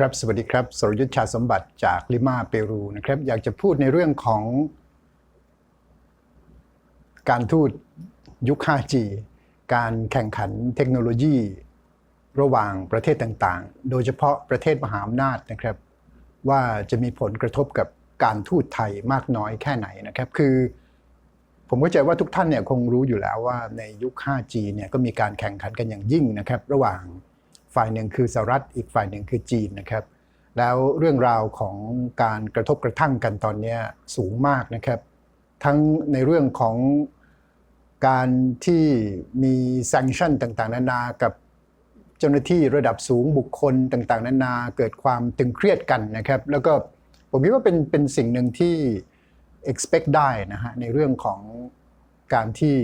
ครับ สวัสดีครับ สรยุทธชาสมบัติจากลิมาเปรูนะครับ อยากจะพูดในเรื่องของ การทูตยุค 5G การแข่งขันเทคโนโลยี ระหว่างประเทศต่างๆ โดยเฉพาะประเทศมหาอำนาจนะครับ ว่าจะมีผลกระทบกับการทูตไทยมากน้อยแค่ไหนนะครับ คือ ผมเข้าใจว่าทุกท่านเนี่ยคงรู้อยู่แล้วว่าในยุค 5G เนี่ยก็มีการแข่งขันกันอย่างยิ่งนะครับ ระหว่าง ฝ่ายหนึ่งคือสหรัฐอีกฝ่ายหนึ่งคือจีนนะครับ แล้วเรื่องราวของการกระทบกระทั่งกันตอนนี้สูงมากนะครับ ทั้งในเรื่องของการที่มี sanction ต่างๆ นานากับเจ้าหน้าที่ระดับสูงบุคคลต่างๆ นานาเกิดความตึงเครียดกันนะครับ แล้วก็ผมคิดว่าเป็นเป็นสิ่งหนึ่งที่ expect ได้นะฮะในเรื่องของการที่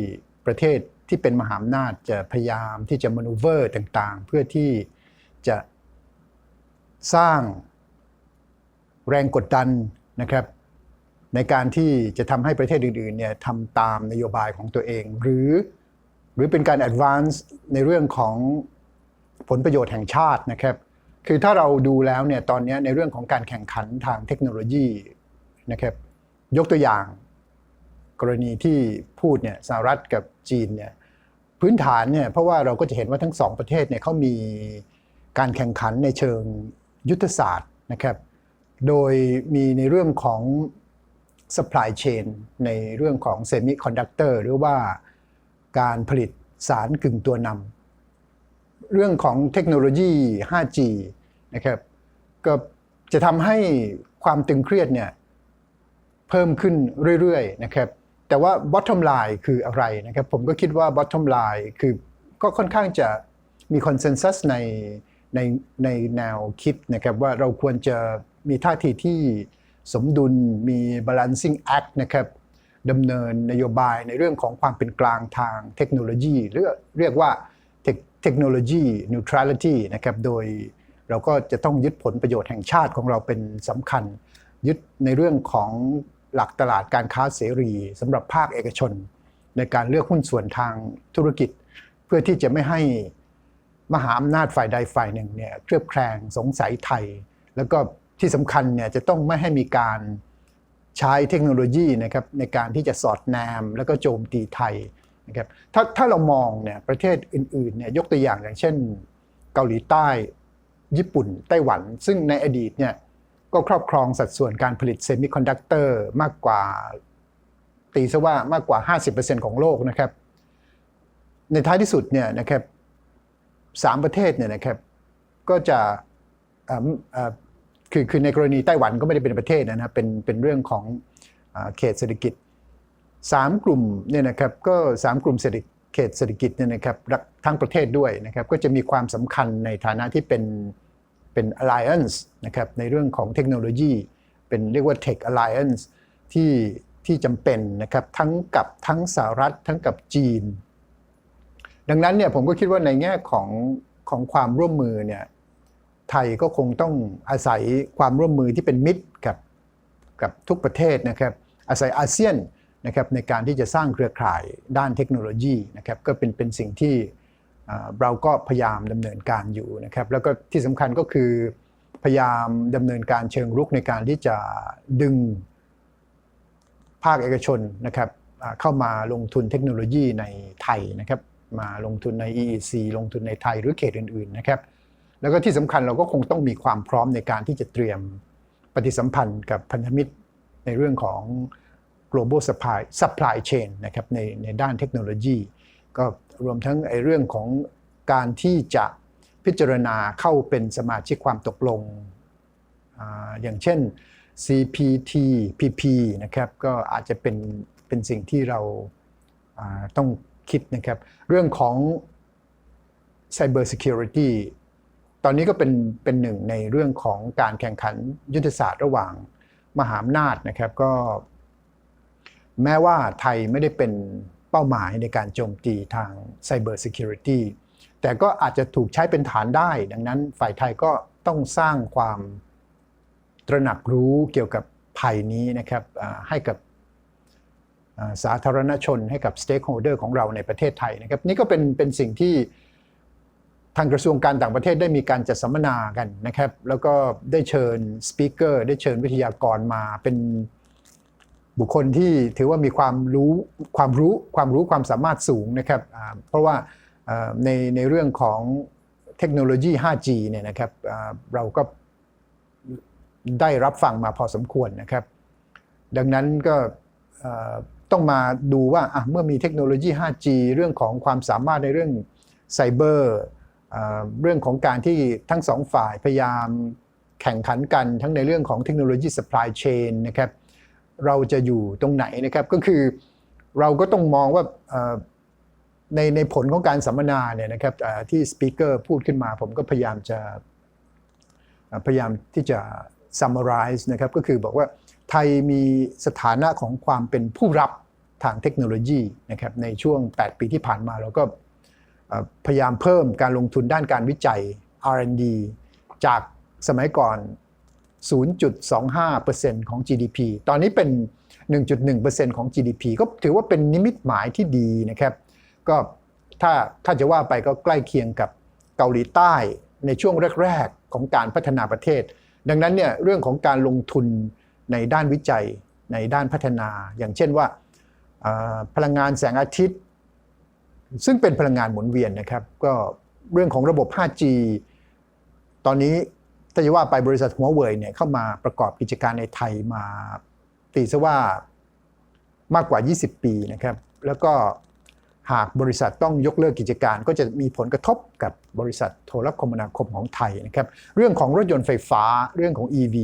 ประเทศ ที่เป็นมหาอำนาจจะพยายามที่จะ maneuver ต่างๆ เพื่อที่จะสร้างแรงกดดันนะครับ ในการที่จะทำให้ประเทศอื่นๆเนี่ยทำตามนโยบายของตัวเอง หรือหรือเป็นการ advance ในเรื่องของผลประโยชน์แห่งชาตินะครับ คือถ้าเราดูแล้วเนี่ยตอนนี้ในเรื่องของการแข่งขันทางเทคโนโลยีนะครับ ยกตัวอย่างกรณีที่พูดเนี่ยสหรัฐกับจีนเนี่ย พื้นฐานเนี่ยเพราะว่าเราก็จะเห็นว่าทั้งสองประเทศเนี่ยเขามีการแข่งขันในเชิงยุทธศาสตร์นะครับ โดยมีในเรื่องของ supply chain ในเรื่องของ semiconductor หรือว่าการผลิตสารกึ่งตัวนำเรื่องของเทคโนโลยี 5G นะครับก็จะทำให้ความตึงเครียดเนี่ยเพิ่มขึ้นเรื่อยๆนะครับ แต่ว่า bottom line คืออะไรนะครับ ผมก็คิดว่า bottom line คือก็ค่อนข้างจะมี consensus ในในในแนวคิดนะครับว่าเราควรจะมีท่าทีที่สมดุลมี balancing act นะครับดำเนินนโยบายในเรื่องของความเป็นกลางทางเทคโนโลยีหรือเรียกว่าเทคโนโลยี neutrality นะครับโดยเราก็จะต้องยึดผลประโยชน์แห่งชาติของเราเป็นสำคัญ ยึดในเรื่องของ หลักตลาดการค้าเสรีสำหรับภาคเอกชน ในการเลือกหุ้นส่วนทางธุรกิจ เพื่อที่จะไม่ให้มหาอำนาจฝ่ายใดฝ่ายหนึ่งเนี่ยเครือบแคลงสงสัยไทย แล้วก็ที่สำคัญเนี่ยจะต้องไม่ให้มีการใช้เทคโนโลยีนะครับในการที่จะสอดแนมแล้วก็โจมตีไทยนะครับถ้าถ้าเรามองเนี่ยประเทศอื่นๆเนี่ยยกตัวอย่างอย่างเช่น เกาหลีใต้ ญี่ปุ่นไต้หวัน ซึ่งในอดีตเนี่ย ก็ครอบครองสัดส่วนการผลิตเซมิคอนดักเตอร์มากกว่า ตีซะว่ามากกว่า 50%ของโลกนะครับ ในท้ายที่สุดเนี่ยนะครับสามประเทศเนี่ยนะครับ ก็จะคือคือในกรณีไต้หวันก็ไม่ได้เป็นประเทศนะครับเป็นเป็นเรื่องของเขตเศรษฐกิจสามกลุ่มเนี่ยนะครับก็สามกลุ่มเศรษฐเขตเศรษฐกิจเนี่ยนะครับทั้งประเทศด้วยนะครับ ก็จะมีความสำคัญในฐานะที่เป็น เป็น alliance นะครับในเรื่องของเทคโนโลยี เป็นเรียกว่า tech alliance ที่ที่จำเป็นนะครับทั้งกับทั้งสหรัฐทั้งกับจีน ดังนั้นเนี่ยผมก็คิดว่าในแง่ของของความร่วมมือเนี่ยไทยก็คงต้องอาศัยความร่วมมือที่เป็นมิตรกับกับทุกประเทศนะครับอาศัยอาเซียนนะครับในการที่จะสร้างเครือข่ายด้านเทคโนโลยีนะครับก็เป็นเป็นสิ่งที่ เราก็พยายามดำเนินการอยู่นะครับ แล้วก็ที่สำคัญก็คือพยายามดำเนินการเชิงรุกในการที่จะดึงภาคเอกชนนะครับเข้ามาลงทุนเทคโนโลยีในไทยนะครับ มาลงทุนใน EEC ลงทุนในไทยหรือเขตอื่นๆนะครับ แล้วก็ที่สำคัญเราก็คงต้องมีความพร้อมในการที่จะเตรียมปฏิสัมพันธ์กับพันธมิตรในเรื่องของ global supply supply chain นะครับในในด้านเทคโนโลยี ก็รวมทั้งไอ้เรื่องของการที่จะพิจารณาเข้าเป็นสมาชิกความตกลงออย่างเช่น CPTPP นะครับก็อาจจะเป็นเป็นสิ่งที่เราต้องคิดนะครับ เรื่องของ Cyber Security ตอนนี้ก็เป็นเป็นหนึ่งในเรื่องของการแข่งขันยุทธศาสตร์ระหว่างมหาอำนาจนะครับก็ แม้ว่าไทยไม่ได้เป็น เป้าหมายในการโจมตีทาง Cyber Security แต่ก็อาจจะถูกใช้เป็นฐานได้ ดังนั้นฝ่ายไทยก็ต้องสร้างความตระหนักรู้เกี่ยวกับภัยนี้นะครับให้กับสาธารณชนให้กับ Stakeholder ของเราในประเทศไทยนะครับนี่ก็เป็นเป็นสิ่งที่ทางกระทรวงการต่างประเทศได้มีการจัดสัมมนากันนะครับ แล้วก็ได้เชิญสปีกเกอร์ได้เชิญวิทยากรมาเป็น บุคคลที่ถือว่ามีความรู้ความรู้ความรู้ความสามารถสูงนะครับเพราะว่าในในเรื่องของเทคโนโลยี 5G เนี่ยนะครับเราก็ได้รับฟังมาพอสมควรนะครับ ดังนั้นก็ต้องมาดูว่าเมื่อมีเทคโนโลยี 5G เรื่องของความสามารถในเรื่องไซเบอร์เอ่อเรื่องของการที่ทั้งสองฝ่ายพยายามแข่งขันกันทั้งในเรื่องของเทคโนโลยี supply chain นะครับ เราจะอยู่ตรงไหนนะครับ ก็คือเราก็ต้องมองว่าในในผลของการสัมมนาเนี่ยนะครับที่สปีกเกอร์พูดขึ้นมา ผมก็พยายามจะพยายามที่จะ summarize นะครับก็คือบอกว่าไทยมีสถานะของความเป็นผู้รับทางเทคโนโลยีนะครับในช่วง 8 ปีที่ผ่านมาเราก็พยายามเพิ่มการลงทุนด้านการวิจัย R&D จากสมัยก่อน 0.25%ของ GDP ตอนนี้เป็น 1.1%ของ GDP ก็ถือว่าเป็นนิมิตหมายที่ดีนะครับ ก็ถ้าถ้าจะว่าไปก็ใกล้เคียงกับเกาหลีใต้ในช่วงแรก ๆ ของการพัฒนาประเทศ ดังนั้นเนี่ยเรื่องของการลงทุนในด้านวิจัยในด้านพัฒนา อย่างเช่นว่าพลังงานแสงอาทิตย์ ซึ่งเป็นพลังงานหมุนเวียนนะครับ ก็เรื่องของระบบ 5G ตอนนี้าจะว่าไปบริษัทหัวเว่ยเนี่ยเข้ามาประกอบกิจการในไทยมาตีซะว่ามากกว่า 20 ปีนะครับ แล้วก็หากบริษัทต้องยกเลิกกิจการ ก็จะมีผลกระทบกับบริษัทโทรคมนาคมของไทยนะครับ เรื่องของรถยนต์ไฟฟ้าเรื่องของ EV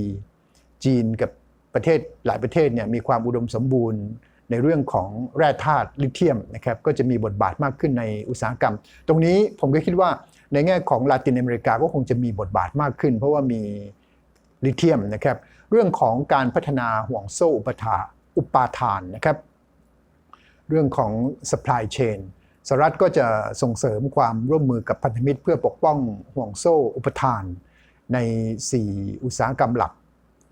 จีนกับประเทศหลายประเทศเนี่ยมีความอุดมสมบูรณ์ในเรื่องของแร่ธาตุลิเธียมนะครับก็จะมีบทบาทมากขึ้นในอุตสาหกรรม ตรงนี้ผมก็คิดว่า ในแง่ของลาตินอเมริกาก็คงจะมีบทบาทมากขึ้น เพราะว่ามีลิเธียมนะครับ เรื่องของการพัฒนาห่วงโซ่อุปทาอุปาทานนะครับ เรื่องของ supply chain สหรัฐก็จะส่งเสริมความร่วมมือกับพันธมิตร เพื่อปกป้องห่วงโซ่อุปทาน ใน 4 อุตสาหกรรมหลัก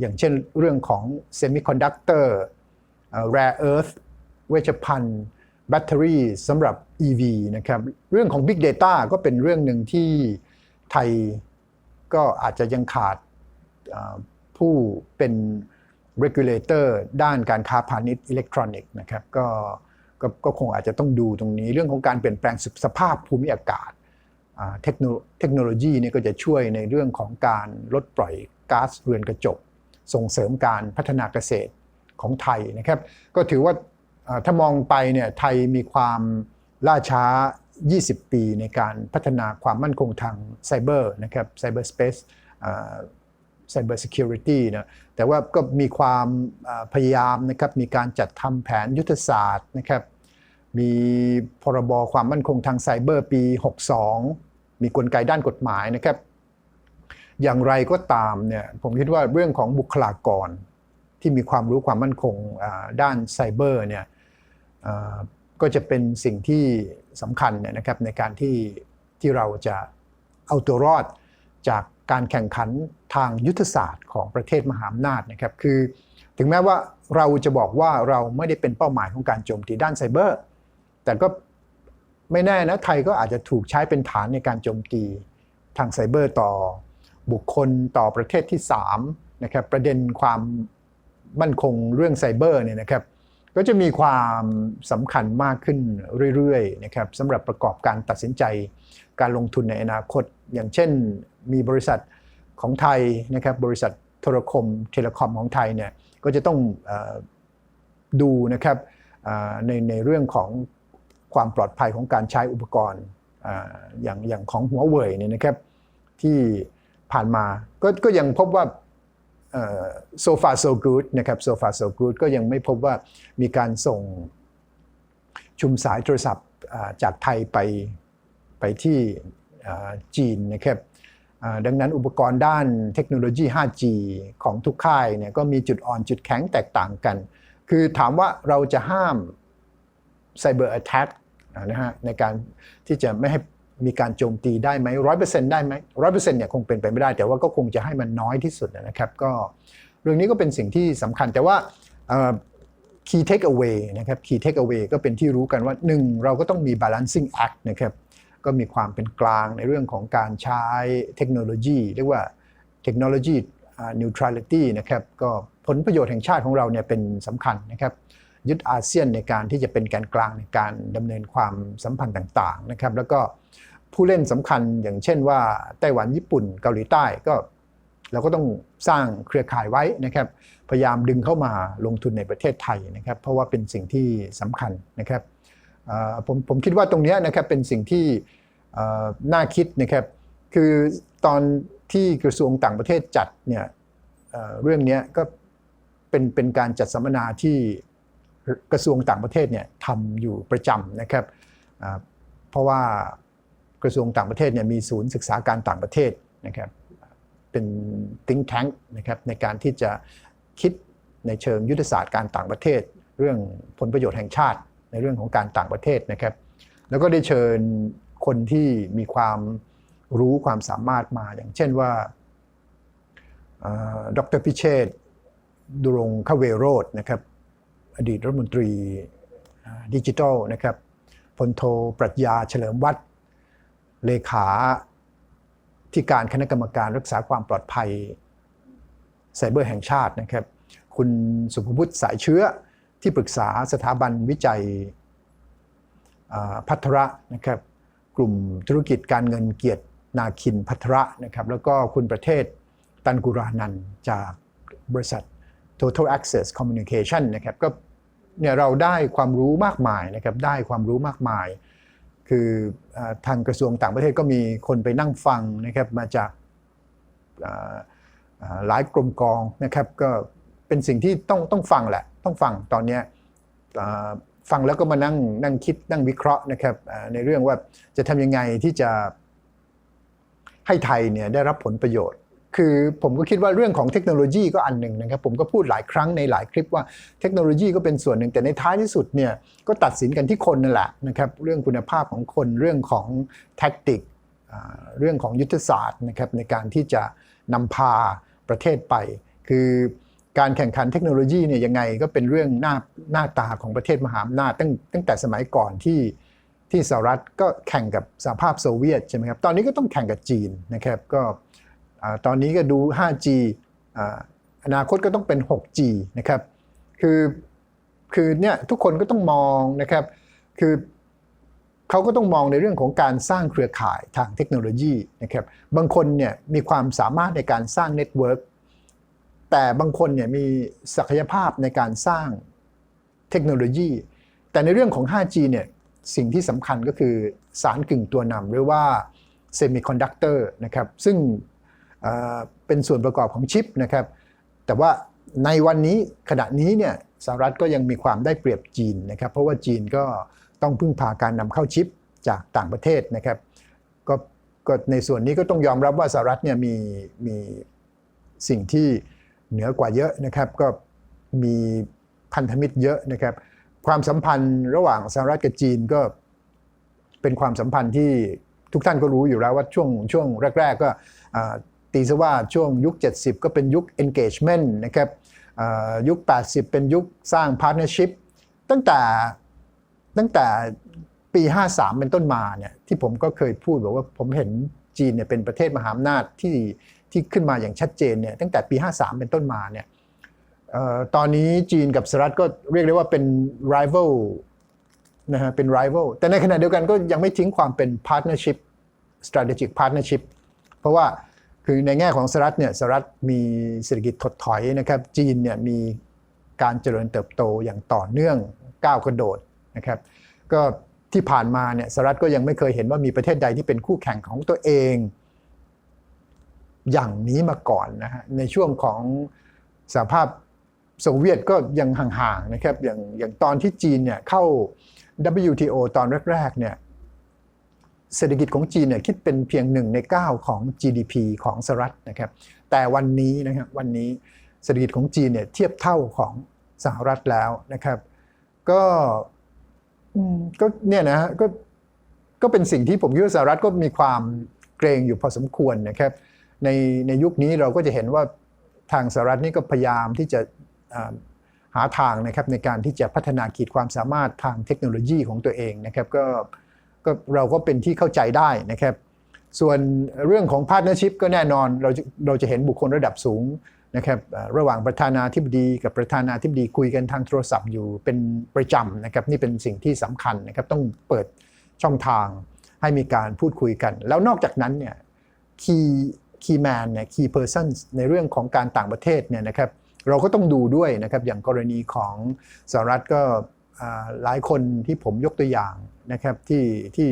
อย่างเช่นเรื่องของ semiconductor เอ่อ rare earth เวชภัณฑ์ แบตเตอรี่สำหรับ EV นะครับเรื่องของ Big Data ก็เป็นเรื่องหนึ่งที่ไทยก็อาจจะยังขาดผู้เป็น regulator ด้านการค้าพาณิชย์อิเล็กทรอนิกส์นะครับก็ก็ก็คงอาจจะต้องดูตรงนี้เรื่องของการเปลี่ยนแปลงสภาพภูมิอากาศเทคโนโลยีนี่ก็จะช่วยในเรื่องของการลดปล่อยก๊าซเรือนกระจก ส่งเสริมการพัฒนาเกษตรของไทยนะครับ ก็ถือว่า ถ้ามองไปเนี่ยไทยมีความล่าช้า 20 ปีในการพัฒนาความมั่นคงทางไซเบอร์นะครับไซเบอร์สเปซไซเบอร์ซิเคียวริตี้นะแต่ว่าก็มีความพยายามนะครับมีการจัดทำแผนยุทธศาสตร์นะครับมีพรบความมั่นคงทางไซเบอร์ปี 62 มีกลไกด้านกฎหมายนะครับ อย่างไรก็ตามเนี่ยผมคิดว่าเรื่องของบุคลากรที่มีความรู้ความมั่นคงด้านไซเบอร์เนี่ย ก็จะเป็นสิ่งที่สำคัญเนี่ยนะครับในการที่ที่เราจะเอาตัวรอดจากการแข่งขันทางยุทธศาสตร์ของประเทศมหาอำนาจนะครับคือถึงแม้ว่าเราจะบอกว่าเราไม่ได้เป็นเป้าหมายของการโจมตีด้านไซเบอร์ แต่ก็ไม่แน่นะไทยก็อาจจะถูกใช้เป็นฐานในการโจมตีทางไซเบอร์ต่อบุคคลต่อประเทศที่3นะครับประเด็นความมั่นคงเรื่องไซเบอร์เนี่ยนะครับ ก็จะมีความสำคัญมากขึ้นเรื่อยๆนะครับสำหรับประกอบการตัดสินใจ การลงทุนในอนาคต อย่างเช่น มีบริษัทของไทยนะครับบริษัทโทรคมเทเลคอมของไทยเนี่ยก็จะต้องอดูนะครับในในเรื่องของความปลอดภัยของการใช้อุปกรณ์ออย่างอย่างของหัวเว่ยเนี่ยนะครับที่ผ่านมาก็ก็ยังพบว่า โซฟาโซกูดนะครับโซฟาโซกูดก็ยังไม่พบว่ามีการส่งชุมสายโทรศัพท์จากไทยไปไปที่จีนนะครับดังนั้นอุปกรณ์ด้านเทคโนโลยี 5G ของทุกค่ายเนี่ยก็มีจุดอ่อนจุดแข็งแตกต่างกัน คือถามว่าเราจะห้ามไซเบอร์ t อ a c k นะฮะในการที่จะไม่ให้ มีการโจมตีได้ไหมร้อยเปอร์เซ็นต์ได้ไหมร้อยเปอร์เซ็นต์เนี่ยคงเป็นไปไม่ได้ แต่ว่าก็คงจะให้มันน้อยที่สุดนะครับ ก็เรื่องนี้ก็เป็นสิ่งที่สำคัญแต่ว่า key take away นะครับ key take away ก็เป็นที่รู้กันว่าหนึ่งเราก็ต้องมี balancing act นะครับ ก็มีความเป็นกลางในเรื่องของการใช้เทคโนโลยี เรียกว่าเทคโนโลยีอ่า neutrality นะครับ ก็ผลประโยชน์แห่งชาติของเราเนี่ยเป็นสำคัญนะครับ ยึดอาเซียนในการที่จะเป็นแกนกลางในการดำเนินความสัมพันธ์ต่างๆนะครับ แล้วก็ผู้เล่นสำคัญอย่างเช่นว่าไต้หวันญี่ปุ่นเกาหลีใต้ก็เราก็ต้องสร้างเครือข่ายไว้นะครับ พยายามดึงเข้ามาลงทุนในประเทศไทยนะครับ เพราะว่าเป็นสิ่งที่สำคัญนะครับผมผมคิดว่าตรงนี้นะครับเป็นสิ่งที่น่าคิดนะครับ คือตอนที่กระทรวงต่างประเทศจัดเนี่ยเรื่องนี้ก็เป็นเป็นการจัดสัมมนาที่ กระทรวงต่างประเทศเนี่ยทำอยู่ประจำนะครับเพราะว่ากระทรวงต่างประเทศเนี่ยมีศูนย์ศึกษาการต่างประเทศนะครับเป็น think tank นะครับในการที่จะคิดในเชิงยุทธศาสตร์การต่างประเทศ เรื่องผลประโยชน์แห่งชาติ ในเรื่องของการต่างประเทศนะครับ แล้วก็ได้เชิญคนที่มีความรู้ความสามารถมาอย่างเช่นว่าเอ่อดรพิเชษดุรงคเวโรธนะครับ อดีตรัฐมนตรีดิจิทัลนะครับพลโทปรัชญาเฉลิมวัฒน์เลขาที่การคณะกรรมการรักษาความปลอดภัยไซเบอร์แห่งชาตินะครับ คุณสุภวุฒิสายเชื้อที่ปรึกษาสถาบันวิจัยพัทระนะครับ กลุ่มธุรกิจการเงินเกียรตินาคินพัทระนะครับ แล้วก็คุณประเทศตันกุรานันจากบริษัท Total Access Communication นะครับ ก็ เนี่ยเราได้ความรู้มากมายนะครับได้ความรู้มากมาย คือทางกระทรวงต่างประเทศก็มีคนไปนั่งฟังนะครับมาจากหลายกรมกองนะครับก็เป็นสิ่งที่ต้องต้องฟังแหละต้องฟังตอนนี้ฟังแล้วก็มานั่งนั่งคิดนั่งวิเคราะห์นะครับในเรื่องว่าจะทำยังไงที่จะให้ไทยเนี่ยได้รับผลประโยชน์ คือผมก็คิดว่าเรื่องของเทคโนโลยีก็อันหนึ่งนะครับ ผมก็พูดหลายครั้งในหลายคลิปว่าเทคโนโลยีก็เป็นส่วนหนึ่งแต่ในท้ายที่สุดเนี่ยก็ตัดสินกันที่คนนั่นแหละนะครับเรื่องคุณภาพของคนเรื่องของแท็กติกเรื่องของยุทธศาสตร์นะครับในการที่จะนำพาประเทศไป คือการแข่งขันเทคโนโลยีเนี่ยยังไงก็เป็นเรื่องหน้าหน้าตาของประเทศมหาอำนาจตั้งตั้งแต่สมัยก่อนที่ที่สหรัฐก็แข่งกับสหภาพโซเวียตใช่ไหมครับ ตอนนี้ก็ต้องแข่งกับจีนนะครับ ก็ ตอนนี้ก็ดู 5G อ่าอนาคตก็ต้องเป็น 6G นะครับ คือคือเนี่ยทุกคนก็ต้องมองนะครับ คือเขาก็ต้องมองในเรื่องของการสร้างเครือข่ายทางเทคโนโลยีนะครับ บางคนเนี่ยมีความสามารถในการสร้างเน็ตเวิร์กแต่บางคนเนี่ยมีศักยภาพในการสร้างเทคโนโลยี แต่ในเรื่องของ 5G เนี่ยสิ่งที่สำคัญก็คือสารกึ่งตัวนำหรือว่าเซมิคอนดักเตอร์นะครับ ซึ่ง เป็นส่วนประกอบของชิปนะครับ แต่ว่าในวันนี้ขณะนี้เนี่ยสหรัฐก็ยังมีความได้เปรียบจีนนะครับ เพราะว่าจีนก็ต้องพึ่งพาการนำเข้าชิปจากต่างประเทศนะครับก็ก็ในส่วนนี้ก็ต้องยอมรับว่าสหรัฐเนี่ยมีมีสิ่งที่เหนือกว่าเยอะนะครับ ก็มีพันธมิตรเยอะนะครับ ความสัมพันธ์ระหว่างสหรัฐกับจีนก็เป็นความสัมพันธ์ที่ทุกท่านก็รู้อยู่แล้วว่าช่วงช่วงแรก ๆ ก็ ตีซะว่าช่วงยุค 70 ก็เป็นยุค engagement นะครับยุค 80 เป็นยุคสร้าง partnership ตั้งแต่ตั้งแต่ปี 53 เป็นต้นมาเนี่ยที่ผมก็เคยพูดบอกว่าผมเห็นจีนเนี่ยเป็นประเทศมหาอำนาจที่ที่ขึ้นมาอย่างชัดเจนเนี่ยตั้งแต่ปี 53 เป็นต้นมาเนี่ยออตอนนี้จีนกับสหรัฐก็เรียกได้ว่าเป็น rival นะฮะเป็น rival แต่ในขณะเดียวกันก็ยังไม่ทิ้งความเป็น partnership strategic partnership เพราะว่า คือในแง่ของสหรัฐเนี่ยสหรัฐมีเศรษฐกิจถดถอยนะครับ จีนเนี่ยมีการเจริญเติบโตอย่างต่อเนื่องก้าวกระโดดนะครับ ก็ที่ผ่านมาเนี่ยสหรัฐก็ยังไม่เคยเห็นว่ามีประเทศใดที่เป็นคู่แข่งของตัวเอง อย่างนี้มาก่อนนะฮะในช่วงของสหภาพโซเวียตก็ยังห่างๆนะครับอย่างอย่างตอนที่จีนเนี่ยเข้า WTO ตอนแรกๆเนี่ย เศรษฐกิจของจีนเนี่ยคิดเป็นเพียงหนึ่งใน 9 ของ GDP ของสหรัฐนะครับ แต่วันนี้นะครับวันนี้เศรษฐกิจของจีนเนี่ยเทียบเท่าของสหรัฐแล้วนะครับ ก็อืมก็เนี่ยนะฮะก็ก็เป็นสิ่งที่ผมคิดว่าสหรัฐก็มีความเกรงอยู่พอสมควรนะครับ ในในยุคนี้เราก็จะเห็นว่าทางสหรัฐนี่ก็พยายามที่จะหาทางนะครับในการที่จะพัฒนาขีดความสามารถทางเทคโนโลยีของตัวเองนะครับ ก็ ก็เราก็เป็นที่เข้าใจได้นะครับ ส่วนเรื่องของพาร์ n เนอร์ชิพก็แน่นอนเราจะเราจะเห็นบุคคลระดับสูงนะครับระหว่างประธานาธิบดีกับประธานาธิบดีคุยกันทางโทรศัพท์อยู่เป็นประจำนะครับนี่เป็นสิ่งที่สำคัญนะครับต้องเปิดช่องทางให้มีการพูดคุยกัน แล้วนอกจากนั้นเนี่ย key key man เนี่ย key persons ในเรื่องของการต่างประเทศเนี่ยนะครับเราก็ต้องดูด้วยนะครับอย่างกรณีของสหรัฐก็ หลายคนที่ผมยกตัวอย่างนะครับที่ที่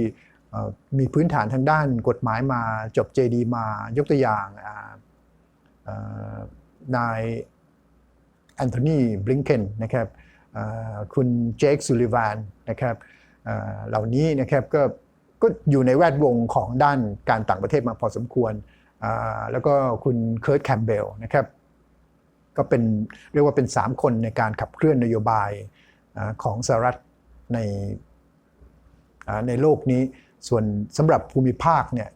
มีพื้นฐานทางด้านกฎหมายมาจบ JD มายกตัวอย่างนายแอนโทนีบลิงเคนนะครับคุณเจคซูลิวานนะครับเหล่านี้นะครับก็ก็อยู่ในแวดวงของด้านการต่างประเทศมาพอสมควร แล้วก็คุณเคิร์ตแคมเบลนะครับก็เป็นเรียกว่าเป็น 3 คนในการขับเคลื่อนนโยบาย ของสหรัฐในในโลกนี้ส่วนสำหรับภูมิภาคเนี่ย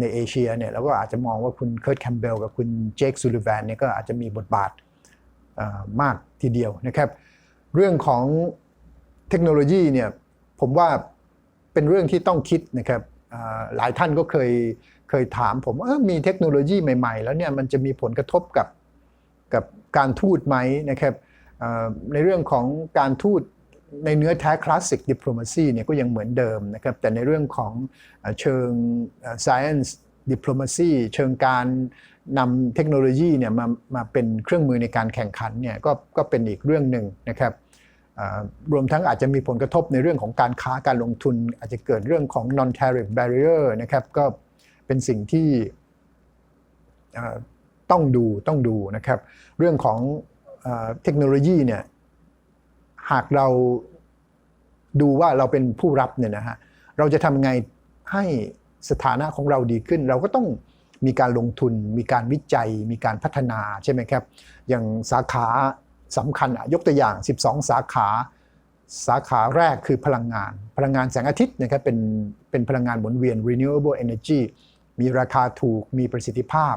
ในเอเชียเนี่ยเราก็อาจจะมองว่าคุณเคิร์ตแคมเบลกับคุณเจคซูลิแวนเนี่ยก็อาจจะมีบทบาทมากทีเดียวนะครับ เรื่องของเทคโนโลยีเนี่ยผมว่าเป็นเรื่องที่ต้องคิดนะครับหลายท่านก็เคยเคยถามผมว่ามีเทคโนโลยีใหม่ ๆ แล้วเนี่ยมันจะมีผลกระทบกับกับการทูตไหมนะครับ ในเรื่องของการทูตในเนื้อแท้คลาสสิกดิปโลมาซีเนี่ยก็ยังเหมือนเดิมนะครับแต่ในเรื่องของเชิง science diplomacy เชิงการนำเทคโนโลยีเนี่ยมามาเป็นเครื่องมือในการแข่งขันเนี่ยก็ก็เป็นอีกเรื่องหนึ่งนะครับรวมทั้งอาจจะมีผลกระทบในเรื่องของการค้าการลงทุน อาจจะเกิดเรื่องของ non tariff barrier นะครับก็เป็นสิ่งที่ต้องดูต้องดูนะครับ เรื่องของ เทคโนโลยีเนี่ยหากเราดูว่าเราเป็นผู้รับเนี่ยนะฮะเราจะทำไงให้สถานะของเราดีขึ้น เราก็ต้องมีการลงทุน มีการวิจัย มีการพัฒนาใช่ไหมครับ อย่างสาขาสำคัญยกตัวอย่าง 12 สาขาสาขาแรกคือพลังงาน พลังงานแสงอาทิตย์นะครับเป็นเป็นพลังงานหมุนเวียน renewable energy มีราคาถูกมีประสิทธิภาพ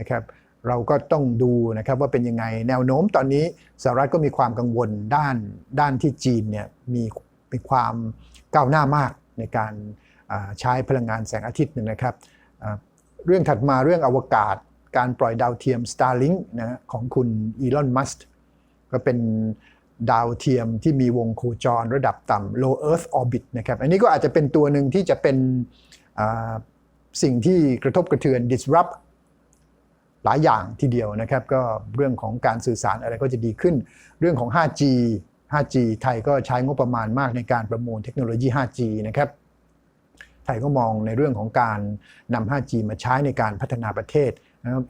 นะครับ เราก็ต้องดูนะครับว่าเป็นยังไงแนวโน้มตอนนี้สหรัฐก็มีความกังวลด้านด้านที่จีนเนี่ยมีมีความก้าวหน้ามากในการใช้พลังงานแสงอาทิตย์นยนะครับเรื่องถัดมาเรื่องอวกาศการปล่อยดาวเทียม Starlink นะของคุณอีลอนมัสก์ก็เป็นดาวเทียมที่มีวงโคจรระดับต่ำ low earth orbit นะครับอันนี้ก็อาจจะเป็นตัวหนึ่งที่จะเป็นสิ่งที่กระทบกระเทือน disrupt หลายอย่างทีเดียวนะครับ ก็เรื่องของการสื่อสารอะไรก็จะดีขึ้น เรื่องของ 5G 5G ไทยก็ใช้งบประมาณมากในการประมูลเทคโนโลยี 5G นะครับไทยก็มองในเรื่องของการนำ 5G มาใช้ในการพัฒนาประเทศ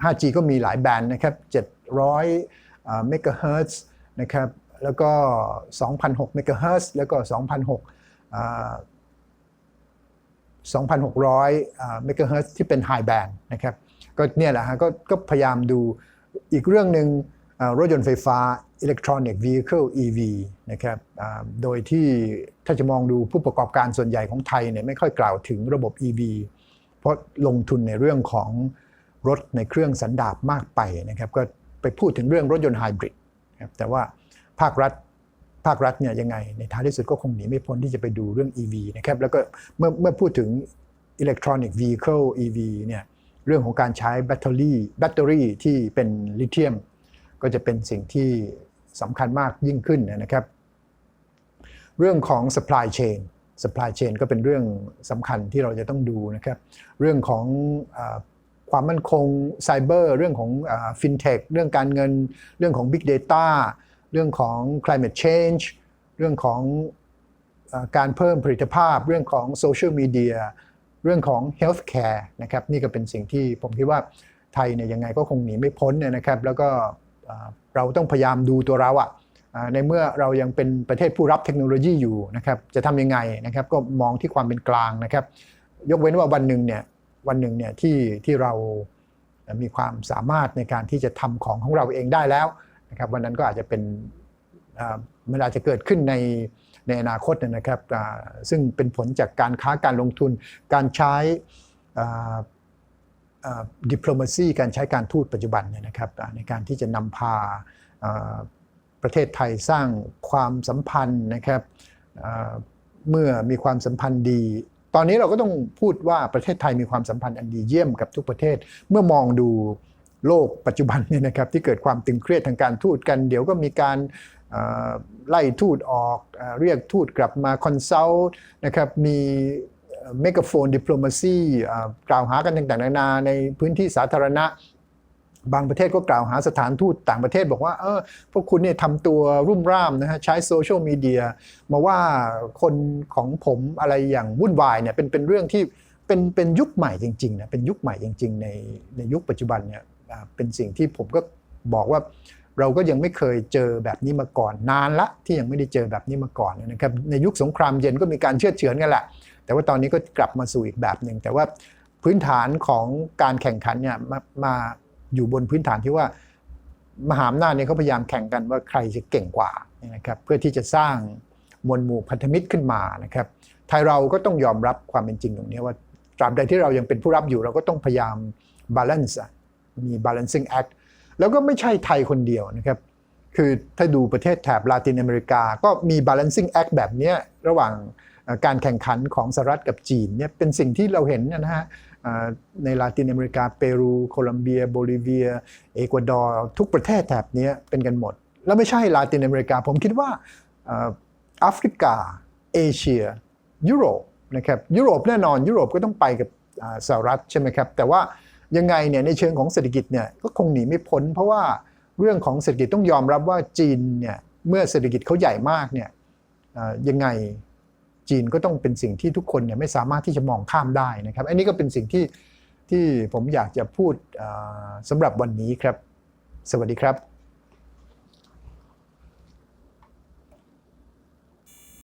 5G ก็มีหลายแบนด์นะครับ 700เมกะเฮิรตซ์นะครับ แล้วก็ 2,006เมกะเฮิรตซ์แล้วก็ 2,006 2,600เมกะเฮิรตซ์ที่เป็นไฮแบนด์นะครับ ก็เนี่ยแหละฮะกก็พยายามดูอีกเรื่องหนึ่งอ่ารถยนต์ไฟฟ้า electronic vehicle EV นะครับโดยที่ถ้าจะมองดูผู้ประกอบการส่วนใหญ่ของไทยเนี่ยไม่ค่อยกล่าวถึงระบบ EV เพราะลงทุนในเรื่องของรถในเครื่องสันดาปมากไปนะครับก็ไปพูดถึงเรื่องรถยนต์ไฮบริดครับแต่ว่าภาครัฐภาครัฐเนี่ยยังไงในท้ายที่สุดก็คงหนีไม่พ้นที่จะไปดูเรื่อง EV นะครับแล้วก็เมื่อเมื่อพูดถึง electronic vehicle EV เนี่ย เรื่องของการใช้แบตเตอรี่แบตเตอรี่ที่เป็นลิเธียม ก็จะเป็นสิ่งที่สำคัญมากยิ่งขึ้นนะครับ เรื่องของ supply chain supply chain ก็เป็นเรื่องสำคัญที่เราจะต้องดูนะครับ เรื่องของอความมั่นคงไซเบอร์เรื่องของฟินเทคเรื่องการเงิน เรื่องของ Big Data เรื่องของ climate change เรื่องของอการเพิ่มผลิตภาพ เรื่องของโซเชียลมีเดีย เรื่องของ healthcare นะครับนี่ก็เป็นสิ่งที่ผมคิดว่าไทยเนี่ยยังไงก็คงหนีไม่พ้นเนยนะครับแล้วก็เราต้องพยายามดูตัวเราอะในเมื่อเรายังเป็นประเทศผู้รับเทคโนโลยีอยู่นะครับจะทำยังไงนะครับก็มองที่ความเป็นกลางนะครับ ยกเว้นว่าวันหนึ่งเนี่ยวันหนึ่งเนี่ยที่ที่เรามีความสามารถในการที่จะทำของของเราเองได้แล้วนะครับวันนั้นก็อาจจะเป็นมันอาจจะเกิดขึ้นใน ในอนาคตเนยนะครับซึ่งเป็นผลจากการค้าการลงทุน การใช้ดิปโลมาซีการใช้การทูตปัจจุบันเนี่ยนะครับในการที่จะนำพาประเทศไทยสร้างความสัมพันธ์นะครับเมื่อมีความสัมพันธ์ดี ตอนนี้เราก็ต้องพูดว่าประเทศไทยมีความสัมพันธ์อันดีเยี่ยมกับทุกประเทศ เมื่อมองดูโลกปัจจุบันเนี่ยนะครับที่เกิดความตึงเครียดทางการทูตกัน เดี๋ยวก็มีการ ไล่ทูตออกเรียกทูตกลับมาคอนซัลท์นะครับมีเมกะโฟนดิปโลมาซีกล่าวหากันต่างๆนานาในพื้นที่สาธารณะ บางประเทศก็กล่าวหาสถานทูตต่างประเทศบอกว่าเออพวกคุณเนี่ยทำตัวรุ่มร่ามนะฮะใช้โซเชียลมีเดียมาว่าคนของผมอะไรอย่างวุ่นวายเนี่ยเป็นเป็นเรื่องที่เป็นเป็นยุคใหม่จริงๆนะเป็นยุคใหม่จริง ๆ ในในยุคปัจจุบันเนี่ยเป็นสิ่งที่ผมก็บอกว่า เราก็ยังไม่เคยเจอแบบนี้มาก่อน นานละที่ยังไม่ได้เจอแบบนี้มาก่อนนะครับในยุคสงครามเย็นก็มีการเชื่อเฉือนกันแหละ แต่ว่าตอนนี้ก็กลับมาสู่อีกแบบหนึ่งแต่ว่าพื้นฐานของการแข่งขันเนี่ยมามาอยู่บนพื้นฐานที่ว่ามหาอำนาจเนี่ยเขาพยายามแข่งกันว่าใครจะเก่งกว่านะครับเพื่อที่จะสร้างมวลหมู่พันธมิตรขึ้นมานะครับไทยเราก็ต้องยอมรับความเป็นจริงตรงนี้ว่าตราบใดที่เรายังเป็นผู้รับอยู่เราก็ต้องพยายาม balance อะมี balancing act แล้วก็ไม่ใช่ไทยคนเดียวนะครับ คือถ้าดูประเทศแถบลาตินอเมริกา ก็มี balancing act แบบนี้ระหว่างการแข่งขันของสหรัฐกับจีนเนี่ยเป็นสิ่งที่เราเห็นนะฮะในลาตินอเมริกา เปรู โคลัมเบีย โบลิเวีย เอกวาดอร์ ทุกประเทศแถบนี้เป็นกันหมด แล้วไม่ใช่ลาตินอเมริกา ผมคิดว่าแอฟริกา เอเชีย ยุโรปนะครับ ยุโรปแน่นอน ยุโรปก็ต้องไปกับสหรัฐใช่ไหมครับ แต่ว่า ยังไงเนี่ยในเชิงของเศรษฐกิจเนี่ยก็คงหนีไม่พ้น เพราะว่าเรื่องของเศรษฐกิจต้องยอมรับว่าจีนเนี่ยเมื่อเศรษฐกิจเขาใหญ่มากเนี่ยยังไงจีนก็ต้องเป็นสิ่งที่ทุกคนเนี่ยไม่สามารถที่จะมองข้ามได้นะครับ อันนี้ก็เป็นสิ่งที่ที่ผมอยากจะพูดสำหรับวันนี้ครับ สวัสดีครับ